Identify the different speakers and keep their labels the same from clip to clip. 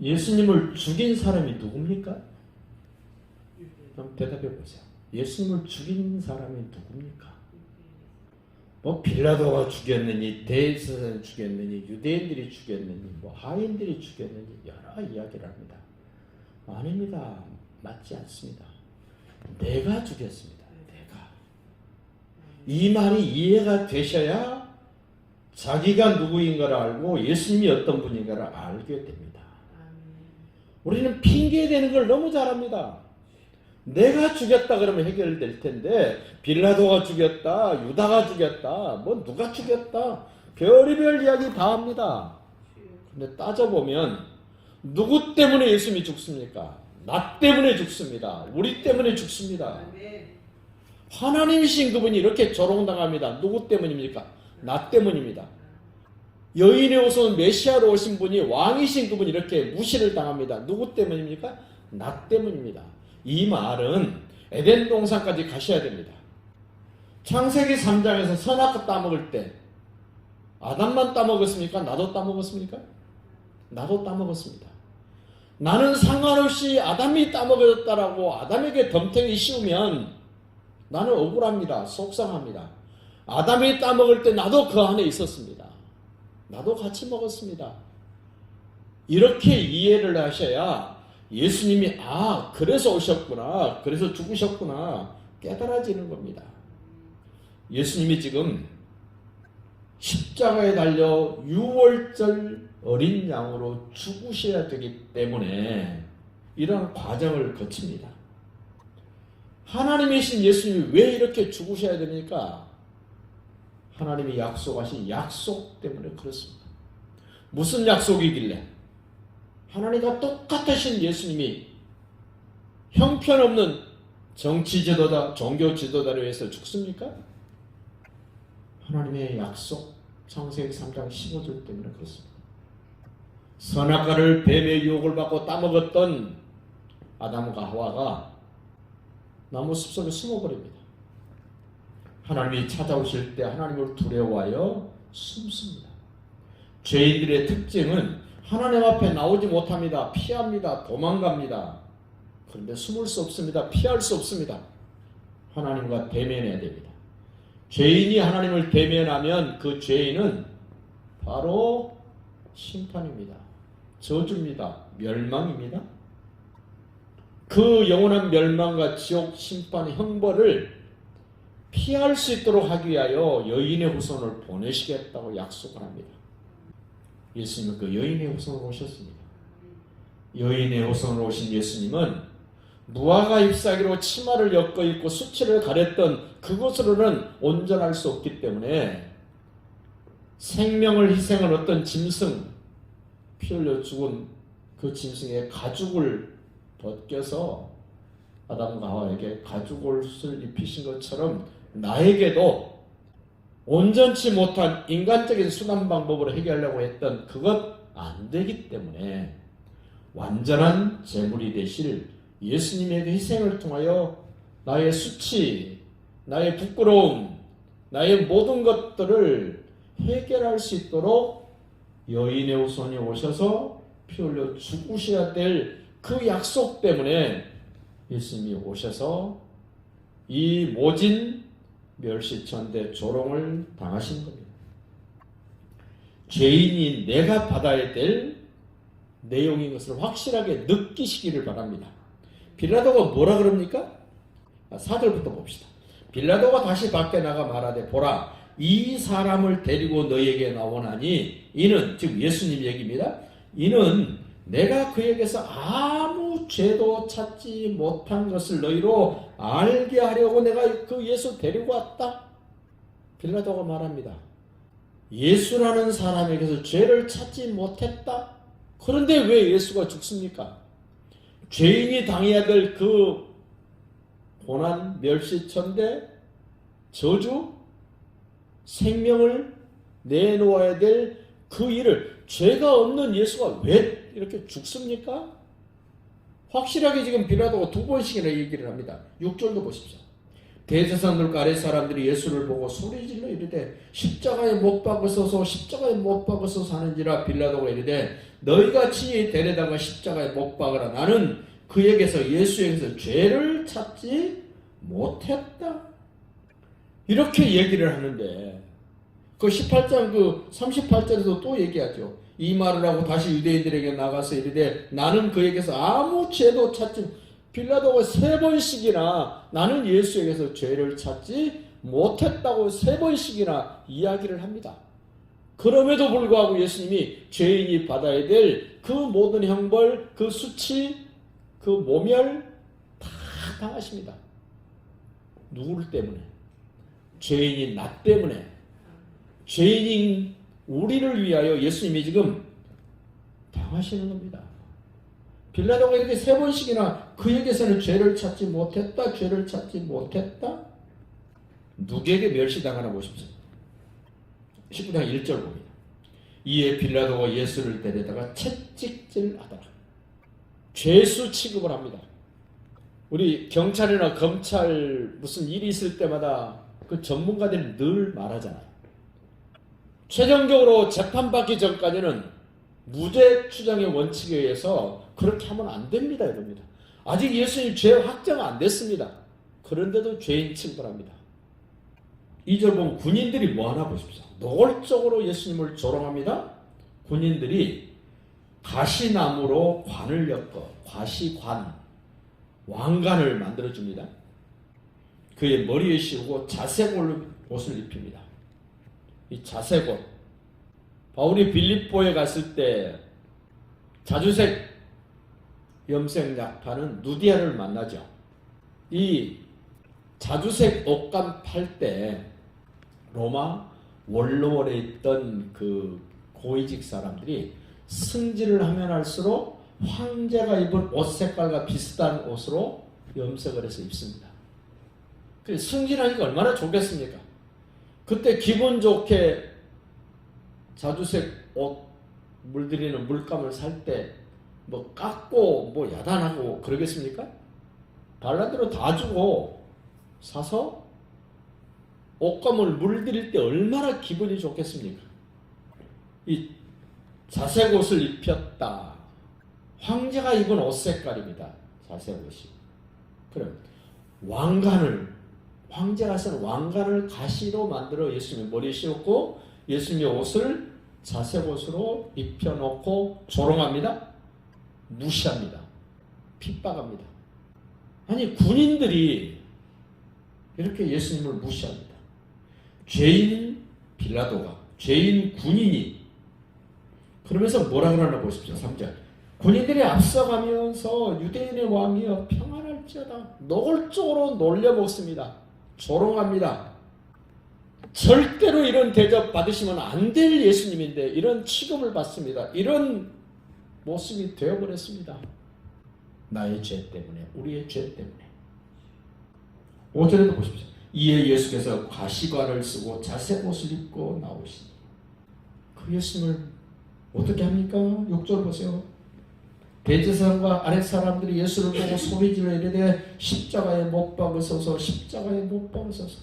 Speaker 1: 예수님을 죽인 사람이 누굽니까? 한번 대답해 보세요. 예수님을 죽인 사람이 누굽니까? 뭐 빌라도가 죽였느니 대제사장이 죽였느니 유대인들이 죽였느니 뭐 하인들이 죽였느니 여러 이야기를 합니다. 아닙니다. 맞지 않습니다. 내가 죽였습니다. 내가. 이 말이 이해가 되셔야 자기가 누구인가를 알고 예수님이 어떤 분인가를 알게 됩니다. 우리는 핑계 대는 걸 너무 잘합니다. 내가 죽였다 그러면 해결될 텐데 빌라도가 죽였다, 유다가 죽였다, 뭐 누가 죽였다, 별의별 이야기 다 합니다. 근데 따져보면 누구 때문에 예수님이 죽습니까? 나 때문에 죽습니다. 우리 때문에 죽습니다. 하나님이신 그분이 이렇게 조롱당합니다. 누구 때문입니까? 나 때문입니다. 여인의 옷은 메시아로 오신 분이 왕이신 그분이 이렇게 무시를 당합니다. 누구 때문입니까? 나 때문입니다. 이 말은 에덴 동산까지 가셔야 됩니다. 창세기 3장에서 선악과 따먹을 때 아담만 따먹었습니까? 나도 따먹었습니까? 나도 따먹었습니다. 나는 상관없이 아담이 따먹었다라고 아담에게 덤탱이 씌우면 나는 억울합니다. 속상합니다. 아담이 따먹을 때 나도 그 안에 있었습니다. 나도 같이 먹었습니다. 이렇게 이해를 하셔야 예수님이 아 그래서 오셨구나 그래서 죽으셨구나 깨달아지는 겁니다. 예수님이 지금 십자가에 달려 6월절 어린 양으로 죽으셔야 되기 때문에 이런 과정을 거칩니다. 하나님이신 예수님이 왜 이렇게 죽으셔야 됩니까? 하나님이 약속하신 약속 때문에 그렇습니다. 무슨 약속이길래? 하나님과 똑같으신 예수님이 형편없는 정치 지도자, 종교 지도자를 위해서 죽습니까? 하나님의 약속, 창세기 3장 15절 때문에 그렇습니다. 선악과를 뱀의 유혹을 받고 따먹었던 아담과 하와가 나무 숲속에 숨어버립니다. 하나님이 찾아오실 때 하나님을 두려워하여 숨습니다. 죄인들의 특징은 하나님 앞에 나오지 못합니다. 피합니다. 도망갑니다. 그런데 숨을 수 없습니다. 피할 수 없습니다. 하나님과 대면해야 됩니다. 죄인이 하나님을 대면하면 그 죄인은 바로 심판입니다. 저주입니다. 멸망입니다. 그 영원한 멸망과 지옥 심판 형벌을 피할 수 있도록 하기 위하여 여인의 후손을 보내시겠다고 약속을 합니다. 예수님은 그 여인의 후손으로 오셨습니다. 여인의 후손으로 오신 예수님은 무화과 잎사귀로 치마를 엮어 입고 수치를 가렸던 그것으로는 온전할 수 없기 때문에 생명을 희생한 어떤 짐승 피 흘려 죽은 그 짐승의 가죽을 벗겨서 아담과 하와에게 가죽옷을 입히신 것처럼 나에게도 온전치 못한 인간적인 순환 방법으로 해결하려고 했던 그것 안 되기 때문에 완전한 제물이 되실 예수님의 그 희생을 통하여 나의 수치, 나의 부끄러움, 나의 모든 것들을 해결할 수 있도록 여인의 후손이 오셔서 피 흘려 죽으셔야 될 그 약속 때문에 예수님이 오셔서 이 모진 멸시천대 조롱을 당하신 겁니다. 죄인이 내가 받아야 될 내용인 것을 확실하게 느끼시기를 바랍니다. 빌라도가 뭐라 그럽니까? 사절부터 봅시다. 빌라도가 다시 밖에 나가 말하되 보라 이 사람을 데리고 너에게 나오나니 이는 즉 예수님 얘기입니다. 이는 내가 그에게서 아무 죄도 찾지 못한 것을 너희로 알게 하려고 내가 그 예수 데리고 왔다. 빌라도가 말합니다. 예수라는 사람에게서 죄를 찾지 못했다. 그런데 왜 예수가 죽습니까? 죄인이 당해야 될 그 고난, 멸시 천대, 저주, 생명을 내놓아야 될 그 일을 죄가 없는 예수가 왜 이렇게 죽습니까? 확실하게 지금 빌라도가 두 번씩이나 얘기를 합니다. 6절도 보십시오. 대제사장들과 아래 사람들이 예수를 보고 소리질러 이르되 십자가에 못 박으소서 십자가에 못 박으소서 하는지라 빌라도가 이르되 친히 데려다가 십자가에 못 박으라 나는 그에게서 예수에게서 죄를 찾지 못했다 이렇게 얘기를 하는데 그 18장 그 38절에서 또 얘기하죠 이 말을 하고 다시 유대인들에게 나가서 이르되 나는 그에게서 아무 죄도 찾지 빌라도가 세 번씩이나 나는 예수에게서 죄를 찾지 못했다고 세 번씩이나 이야기를 합니다. 그럼에도 불구하고 예수님이 죄인이 받아야 될 그 모든 형벌, 그 수치, 그 모멸 다 당하십니다. 누구를 때문에? 죄인인 나 때문에. 죄인인 우리를 위하여 예수님이 지금 당하시는 겁니다. 빌라도가 이렇게 세 번씩이나 그에게서는 죄를 찾지 못했다, 죄를 찾지 못했다. 누구에게 멸시당하나 보십시오. 19장 1절 봅니다. 이에 빌라도가 예수를 데려다가 채찍질 하더라. 죄수 취급을 합니다. 우리 경찰이나 검찰 무슨 일이 있을 때마다 그 전문가들이 늘 말하잖아요. 최종적으로 재판받기 전까지는 무죄 추정의 원칙에 의해서 그렇게 하면 안 됩니다, 이겁니다. 아직 예수님 죄 확정 안 됐습니다. 그런데도 죄인 취급을 합니다. 2절 보면 군인들이 뭐 하나 보십시오. 노골적으로 예수님을 조롱합니다. 군인들이 가시나무로 관을 엮어 과시관 왕관을 만들어 줍니다. 그의 머리에 씌우고 자색 옷을 입힙니다. 이옷 바울이 빌립보에 갔을 때 자주색 염색 약파는 누디아를 만나죠. 이 자주색 옷감 팔 때 로마 원로원에 있던 그 고위직 사람들이 승질을 하면 할수록 황제가 입은 옷 색깔과 비슷한 옷으로 염색을 해서 입습니다. 그 승질하니까 얼마나 좋겠습니까? 그때 기분 좋게 자주색 옷 물들이는 물감을 살 때 뭐 깎고 뭐 야단하고 그러겠습니까? 발라드로 다 주고 사서 옷감을 물들일 때 얼마나 기분이 좋겠습니까? 이 자색 옷을 입혔다. 황제가 입은 옷 색깔입니다. 자색 옷이. 그럼 왕관을 쓴 왕관을 가시로 만들어 예수님의 머리에 씌웠고 예수님의 옷을 자색 옷으로 입혀놓고 조롱합니다. 무시합니다. 핍박합니다. 아니 군인들이 이렇게 예수님을 무시합니다. 죄인 빌라도가 죄인 군인이 그러면서 뭐라 그러나 보십시오. 3절. 군인들이 앞서가면서 유대인의 왕이여 평안할지어다 노골적으로 놀려먹습니다. 조롱합니다. 절대로 이런 대접 받으시면 안 될 예수님인데 이런 취급을 받습니다. 이런 모습이 되어버렸습니다. 나의 죄 때문에, 우리의 죄 때문에. 5절에도 보십시오. 이에 예수께서 가시관을 쓰고 자색 옷을 입고 나오시니 그 예수님을 어떻게 합니까? 6절 보세요. 대제사장과 아랫 사람들이 예수를 보고 소리질러 이르되 십자가에 못 박으소서 십자가에 못 박으소서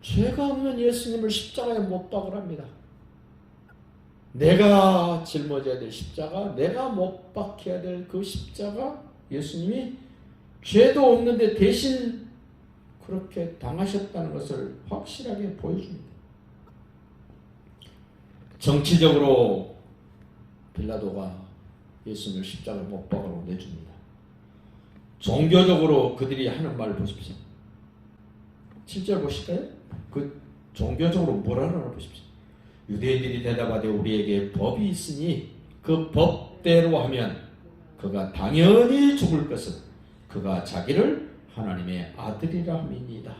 Speaker 1: 죄가 없는 예수님을 십자가에 못 박으랍니다. 내가 짊어져야 될 십자가, 내가 못 박혀야 될 그 십자가, 예수님이 죄도 없는데 대신 그렇게 당하셨다는 것을 확실하게 보여줍니다. 정치적으로 빌라도가 예수님을 십자가에 못 박으라고 내줍니다. 종교적으로 그들이 하는 말을 보십시오. 7절 보실까요? 그 종교적으로 뭐라 하나 보십시오. 유대인들이 대답하되 우리에게 법이 있으니 그 법대로 하면 그가 당연히 죽을 것은 그가 자기를 하나님의 아들이라 믿니다.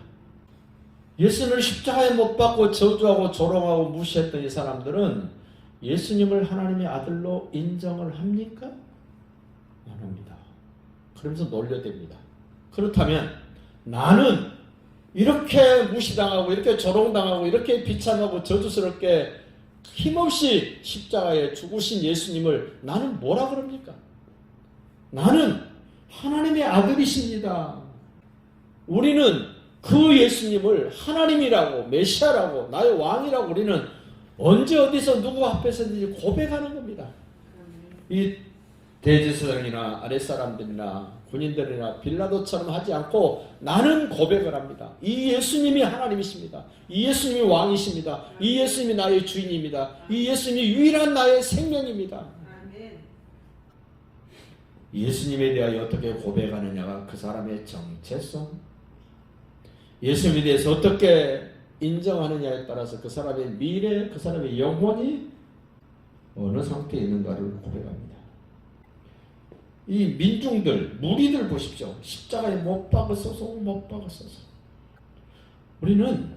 Speaker 1: 예수님을 십자가에 못 박고 저주하고 조롱하고 무시했던 이 사람들은 예수님을 하나님의 아들로 인정을 합니까? 안 합니다. 그러면서 놀려댑니다. 그렇다면 나는 이렇게 무시당하고 이렇게 조롱당하고 이렇게 비참하고 저주스럽게 힘없이 십자가에 죽으신 예수님을 나는 뭐라 그럽니까? 나는 하나님의 아들이십니다. 우리는 그 예수님을 하나님이라고 메시아라고 나의 왕이라고 우리는 언제 어디서 누구 앞에서든지 고백하는 겁니다. 이 대제사장이나 아랫사람들이나 군인들이나 빌라도처럼 하지 않고 나는 고백을 합니다. 이 예수님이 하나님이십니다. 이 예수님이 왕이십니다. 이 예수님이 나의 주인입니다. 이 예수님이 유일한 나의 생명입니다. 예수님에 대하여 어떻게 고백하느냐가 그 사람의 정체성, 예수님에 대해서 어떻게 인정하느냐에 따라서 그 사람의 미래, 그 사람의 영혼이 어느 상태에 있는가를 고백합니다. 이 민중들, 무리들 보십시오. 십자가에 못 박았어서 못 박았어서. 우리는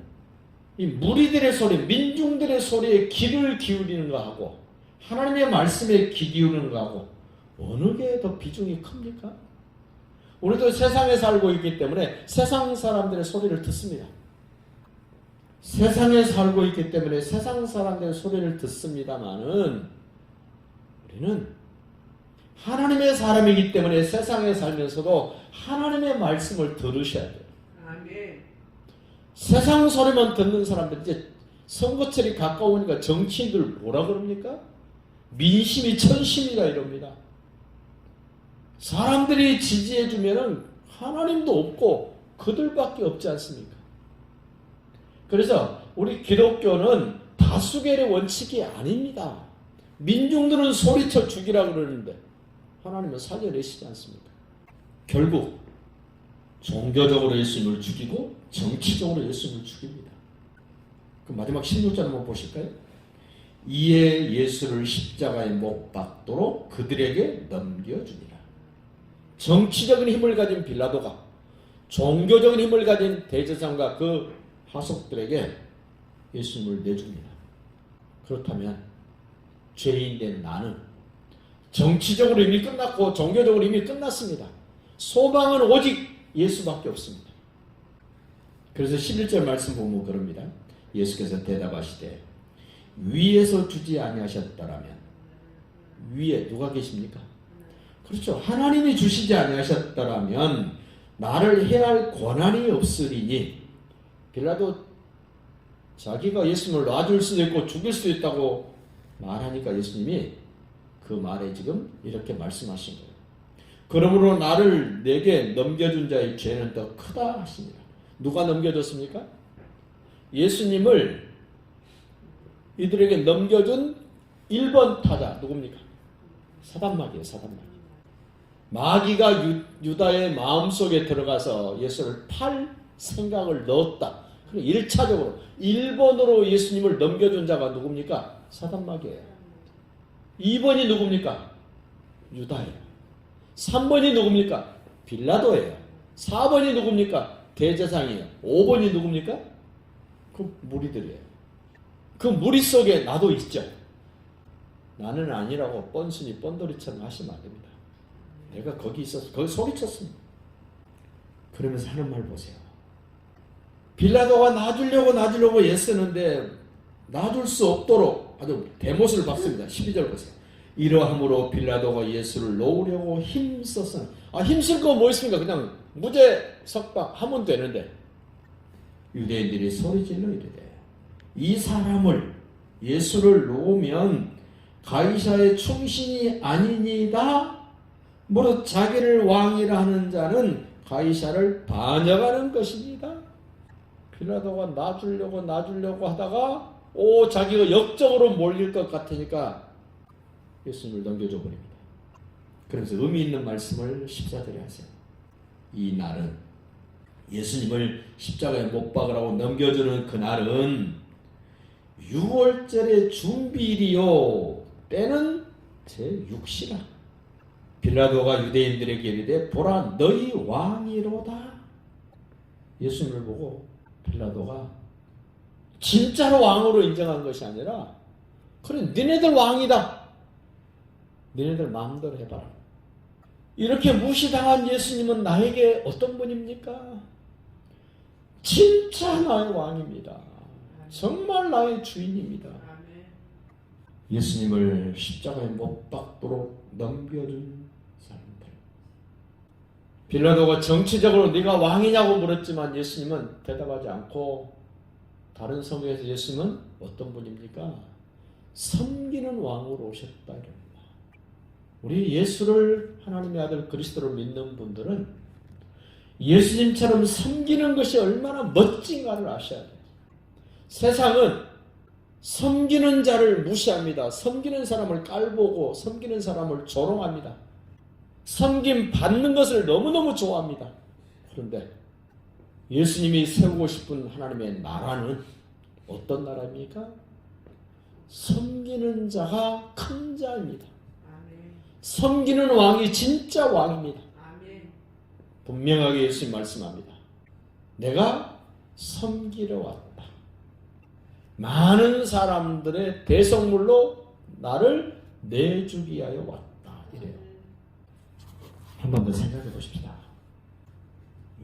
Speaker 1: 이 무리들의 소리, 민중들의 소리에 귀를 기울이는 거하고 하나님의 말씀에 귀 기울이는 거하고 어느 게 더 비중이 큽니까? 우리도 세상에 살고 있기 때문에 세상 사람들의 소리를 듣습니다. 세상에 살고 있기 때문에 세상 사람들의 소리를 듣습니다만은 우리는 하나님의 사람이기 때문에 세상에 살면서도 하나님의 말씀을 들으셔야 돼요. 세상 소리만 듣는 사람들 이제 선거철이 가까우니까 정치인들 뭐라 그럽니까? 민심이 천심이라 이럽니다. 사람들이 지지해 주면은 하나님도 없고 그들밖에 없지 않습니까? 그래서 우리 기독교는 다수결의 원칙이 아닙니다. 민중들은 소리쳐 죽이라 그러는데 하나님은 살려내시지 않습니까? 결국 종교적으로 예수님을 죽이고 정치적으로 예수님을 죽입니다. 그 마지막 16절 한번 보실까요? 이에 예수를 십자가에 못 박도록 그들에게 넘겨주니라. 정치적인 힘을 가진 빌라도가 종교적인 힘을 가진 대제사장과 그 하속들에게 예수님을 내줍니다. 그렇다면 죄인 된 나는 정치적으로 이미 끝났고 종교적으로 이미 끝났습니다. 소망은 오직 예수밖에 없습니다. 그래서 11절 말씀 보면 그럽니다. 예수께서 대답하시되 위에서 주지 아니하셨더라면 위에 누가 계십니까? 그렇죠. 하나님이 주시지 아니하셨더라면 나를 해할 권한이 없으리니 빌라도 자기가 예수님을 놔줄 수도 있고 죽일 수도 있다고 말하니까 예수님이 그 말에 지금 이렇게 말씀하신 거예요. 그러므로 나를 내게 넘겨준 자의 죄는 더 크다 하십니다. 누가 넘겨줬습니까? 예수님을 이들에게 넘겨준 1번 타자 누굽니까? 사단마귀예요, 사단마귀. 마귀가 유, 유다의 마음속에 들어가서 예수를 팔 생각을 넣었다. 그리고 1차적으로 1번으로 예수님을 넘겨준 자가 누굽니까? 사단마귀예요. 2번이 누굽니까? 유다예요. 3번이 누굽니까? 빌라도예요. 4번이 누굽니까? 대제상이에요. 5번이 누굽니까? 그 무리들이에요. 그 무리 속에 나도 있죠. 나는 아니라고 뻔순이 뻔돌이처럼 하시면 안 됩니다. 내가 거기 있어서 거기 소리쳤습니다. 그러면서 하는 말 보세요. 빌라도가 놔주려고 놔주려고 애쓰는데 놔줄 수 없도록 아주 대못을 박습니다. 12절 보세요. 이러함으로 빌라도가 예수를 놓으려고 힘써서 아 힘쓸 거 뭐 있습니까? 그냥 무죄 석방하면 되는데 유대인들이 소리질러 이르되 이 사람을 예수를 놓으면 가이사의 충신이 아니니다. 무릇 자기를 왕이라 하는 자는 가이사를 반역하는 것입니다. 빌라도가 놔주려고 놔주려고 하다가 오 자기가 역적으로 몰릴 것 같으니까 예수님을 넘겨줘 버립니다. 그래서 의미 있는 말씀을 14절에 하세요. 이 날은 예수님을 십자가에 못 박으라고 넘겨주는 그 날은 6월절의 준비일이요 때는 제 6시라 빌라도가 유대인들에게 이르되 보라 너희 왕이로다 예수님을 보고 빌라도가 진짜로 왕으로 인정한 것이 아니라 그래 니네들 왕이다 니네들 마음대로 해봐라 이렇게 무시당한 예수님은 나에게 어떤 분입니까? 진짜 나의 왕입니다. 정말 나의 주인입니다. 예수님을 십자가에 못 박도록 넘겨준. 빌라도가 정치적으로 네가 왕이냐고 물었지만 예수님은 대답하지 않고 다른 성경에서 예수님은 어떤 분입니까? 섬기는 왕으로 오셨다 이럽니다. 우리 예수를 하나님의 아들 그리스도로 믿는 분들은 예수님처럼 섬기는 것이 얼마나 멋진가를 아셔야 돼요. 세상은 섬기는 자를 무시합니다. 섬기는 사람을 깔보고 섬기는 사람을 조롱합니다. 섬김 받는 것을 너무너무 좋아합니다. 그런데 예수님이 세우고 싶은 하나님의 나라는 어떤 나라입니까? 섬기는 자가 큰 자입니다. 섬기는 왕이 진짜 왕입니다. 분명하게 예수님 말씀합니다. 내가 섬기러 왔다. 많은 사람들의 대성물로 나를 내주기 위하여 왔다. 이래요. 한 번 더 생각해 보십시다.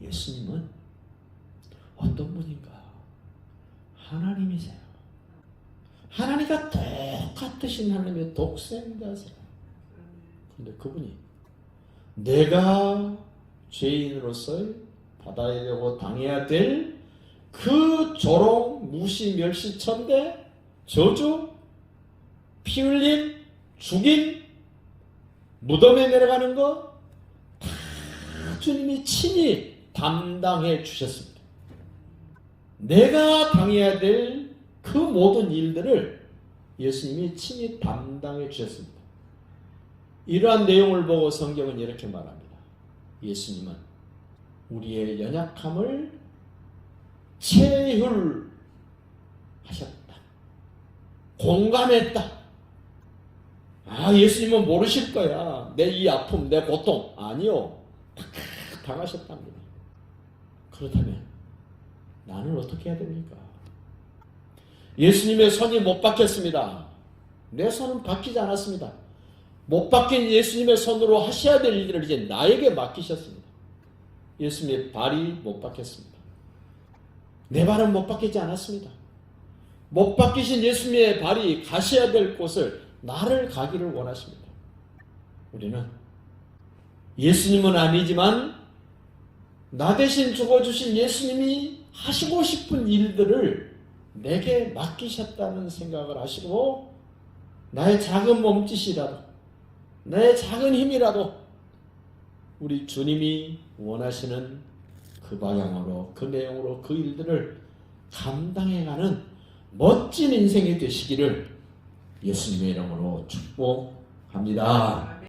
Speaker 1: 예수님은 어떤 분인가? 하나님이세요. 하나님과 똑같으신 하나님의 독생자세요. 근데 그분이 내가 죄인으로서 받아야 되고 당해야 될 그 조롱, 무시, 멸시, 천대, 저주, 피 흘림, 죽임, 무덤에 내려가는 거다 주님이 친히 담당해 주셨습니다. 내가 당해야 될 그 모든 일들을 예수님이 친히 담당해 주셨습니다. 이러한 내용을 보고 성경은 이렇게 말합니다. 예수님은 우리의 연약함을 체휼하셨다. 공감했다. 아, 예수님은 모르실 거야. 내 이 아픔, 내 고통. 아니요. 다 당하셨답니다. 그렇다면 나는 어떻게 해야 됩니까? 예수님의 손이 못 박혔습니다. 내 손은 박히지 않았습니다. 못 박힌 예수님의 손으로 하셔야 될 일들을 이제 나에게 맡기셨습니다. 예수님의 발이 못 박혔습니다. 내 발은 못 박히지 않았습니다. 못 박히신 예수님의 발이 가셔야 될 곳을 나를 가기를 원하십니다. 우리는 예수님은 아니지만 나 대신 죽어주신 예수님이 하시고 싶은 일들을 내게 맡기셨다는 생각을 하시고 나의 작은 몸짓이라도 내 작은 힘이라도 우리 주님이 원하시는 그 방향으로 그 내용으로 그 일들을 감당해가는 멋진 인생이 되시기를 예수님의 이름으로 축복합니다.